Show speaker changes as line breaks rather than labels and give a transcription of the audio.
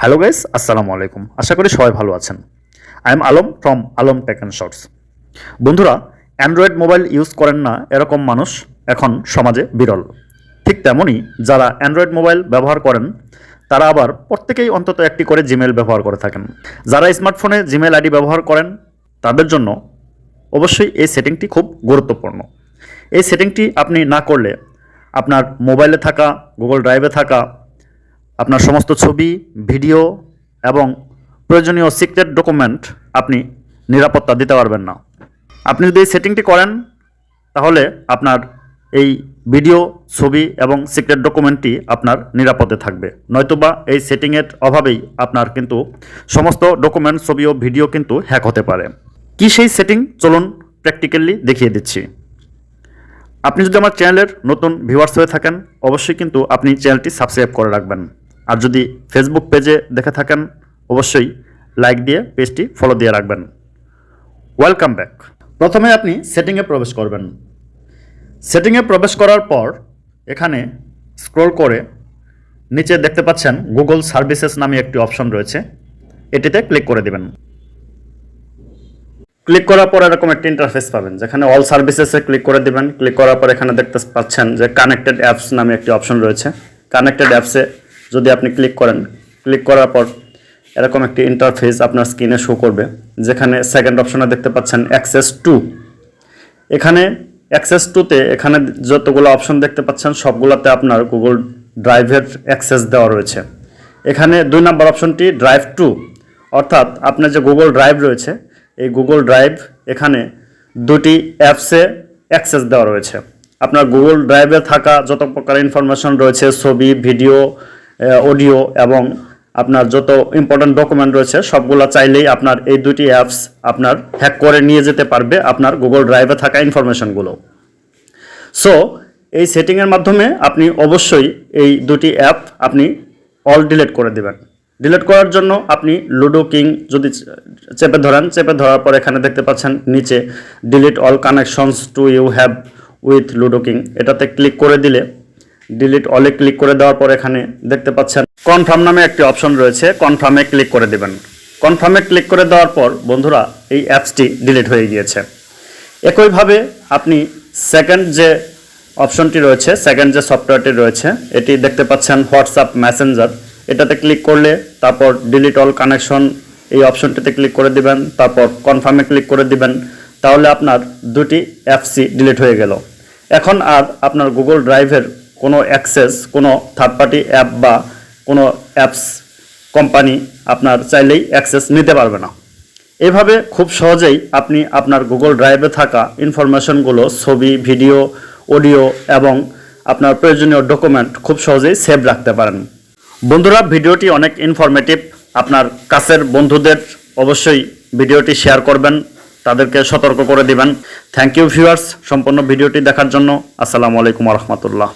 Hello guys আসসালামু আলাইকুম। আশা করি সবাই ভালো আছেন। I am Alam from Alam tech and shorts বন্ধুরা অ্যান্ড্রয়েড মোবাইল ইউজ করেন না এরকম মানুষ এখন সমাজে বিরল। ঠিক তেমনই যারা অ্যান্ড্রয়েড মোবাইল ব্যবহার করেন, তারা আবার প্রত্যেকেই অন্তত একটি করে জিমেল ব্যবহার করে থাকেন। যারা স্মার্টফোনে জিমেল আইডি ব্যবহার করেন, তাদের জন্য অবশ্যই এই সেটিংটি খুব গুরুত্বপূর্ণ। এই সেটিংটি আপনি না করলে আপনার মোবাইলে থাকা গুগল ড্রাইভে থাকা আপনার সমস্ত ছবি, ভিডিও এবং প্রয়োজনীয় সিক্রেট ডকুমেন্ট আপনি নিরাপত্তা দিতে পারবেন না। আপনি যদি এই সেটিংটি করেন, তাহলে আপনার এই ভিডিও, ছবি এবং সিক্রেট ডকুমেন্টটি আপনার নিরাপদে থাকবে। নয়তোবা এই সেটিংয়ের অভাবেই আপনার কিন্তু সমস্ত ডকুমেন্ট, ছবি ও ভিডিও কিন্তু হ্যাক হতে পারে। কি সেই সেটিং? চলুন প্র্যাকটিক্যালি দেখিয়ে দিচ্ছি। আপনি যদি আমার চ্যানেলের নতুন ভিউয়ার্স হয়ে থাকেন, অবশ্যই কিন্তু আপনি চ্যানেলটি সাবস্ক্রাইব করে রাখবেন। আর যদি ফেসবুক পেজে দেখে থাকেন, অবশ্যই লাইক দিয়ে পেজটি ফলো দিয়ে রাখবেন। ওয়েলকাম ব্যাক প্রথমে আপনি সেটিংয়ে প্রবেশ করবেন। সেটিংয়ে প্রবেশ করার পর এখানে স্ক্রল করে নিচে দেখতে পাচ্ছেন গুগল সার্ভিসেস নামে একটি অপশন রয়েছে। এটিতে ক্লিক করে দেবেন। ক্লিক করার পর এরকম একটি ইন্টারফেস পাবেন, যেখানে অল সার্ভিসেসে ক্লিক করে দিবেন। ক্লিক করার পর এখানে দেখতে পাচ্ছেন যে কানেক্টেড অ্যাপস নামে একটি অপশন রয়েছে। কানেক্টেড অ্যাপসে যদি আপনি ক্লিক করেন ক্লিক করার পর এরকম একটি ইন্টারফেস আপনার স্ক্রিনে শো করবে, যেখানে সেকেন্ড অপশনে দেখতে পাচ্ছেন অ্যাক্সেস টু এখানে অ্যাক্সেস টুতে এখানে যতগুলো অপশন দেখতে পাচ্ছেন, সবগুলোতে আপনার গুগল ড্রাইভের অ্যাক্সেস দেওয়া রয়েছে। এখানে দুই নম্বর অপশনটি ড্রাইভ টু অর্থাৎ আপনার যে গুগল ড্রাইভ রয়েছে, এই গুগল ড্রাইভ এখানে দুটি অ্যাপসে অ্যাক্সেস দেওয়া রয়েছে। আপনার গুগল ড্রাইভে থাকা যত প্রকার ইনফরমেশন রয়েছে, ছবি ভিডিও অডিও এবং আপনার যত ইম্পর্ট্যান্ট ডকুমেন্ট রয়েছে, সবগুলো চাইলেই আপনার এই দুটি অ্যাপস আপনার হ্যাক করে নিয়ে যেতে পারবে আপনার গুগল ড্রাইভে থাকা ইনফরমেশনগুলো সো এই সেটিংয়ের মাধ্যমে আপনি অবশ্যই এই দুটি অ্যাপ আপনি অল ডিলিট করে দেবেন। ডিলিট করার জন্য আপনি লুডো কিং যদি চেপে ধরেন, চেপে ধরার পর এখানে দেখতে পাচ্ছেন নিচে delete all connections to you have with Ludo King এটাতে ক্লিক করে দিলে ডিলিট অলে ক্লিক করে দেওয়ার পর এখানে দেখতে পাচ্ছেন কনফার্ম নামে একটি অপশন রয়েছে কনফার্মে ক্লিক করে দেবেন। কনফার্মে ক্লিক করে দেওয়ার পর বন্ধুরা, এই অ্যাপসটি ডিলিট হয়ে গিয়েছে। একইভাবে আপনি সেকেন্ড যে অপশনটি রয়েছে সেকেন্ড যে সফটওয়্যারটি রয়েছে, এটি দেখতে পাচ্ছেন হোয়াটসঅ্যাপ মেসেঞ্জার এটাতে ক্লিক করলে তারপর ডিলিট অল কানেকশন এই অপশনটিতে ক্লিক করে দিবেন, তারপর কনফার্মে ক্লিক করে দিবেন, তাহলে আপনার দুটি অ্যাপসই ডিলিট হয়ে গেল। এখন আর আপনার গুগল ড্রাইভের কোনো অ্যাক্সেস, কোনো থার্ড পার্টি অ্যাপ বা কোনো অ্যাপস কোম্পানি আপনার চাইলেই অ্যাক্সেস নিতে পারবে না। এভাবে খুব সহজেই আপনি আপনার গুগল ড্রাইভে থাকা ইনফরমেশনগুলো ছবি ভিডিও অডিও এবং আপনার প্রয়োজনীয় ডকুমেন্ট খুব সহজেই সেভ রাখতে পারেন। বন্ধুরা, ভিডিওটি অনেক ইনফরমেটিভ আপনার কাছের বন্ধুদের অবশ্যই ভিডিওটি শেয়ার করবেন, তাদেরকে সতর্ক করে দিবেন। থ্যাংক ইউ ভিউয়ার্স সম্পূর্ণ ভিডিওটি দেখার জন্য আসসালামু আলাইকুম রহমতুল্লাহ।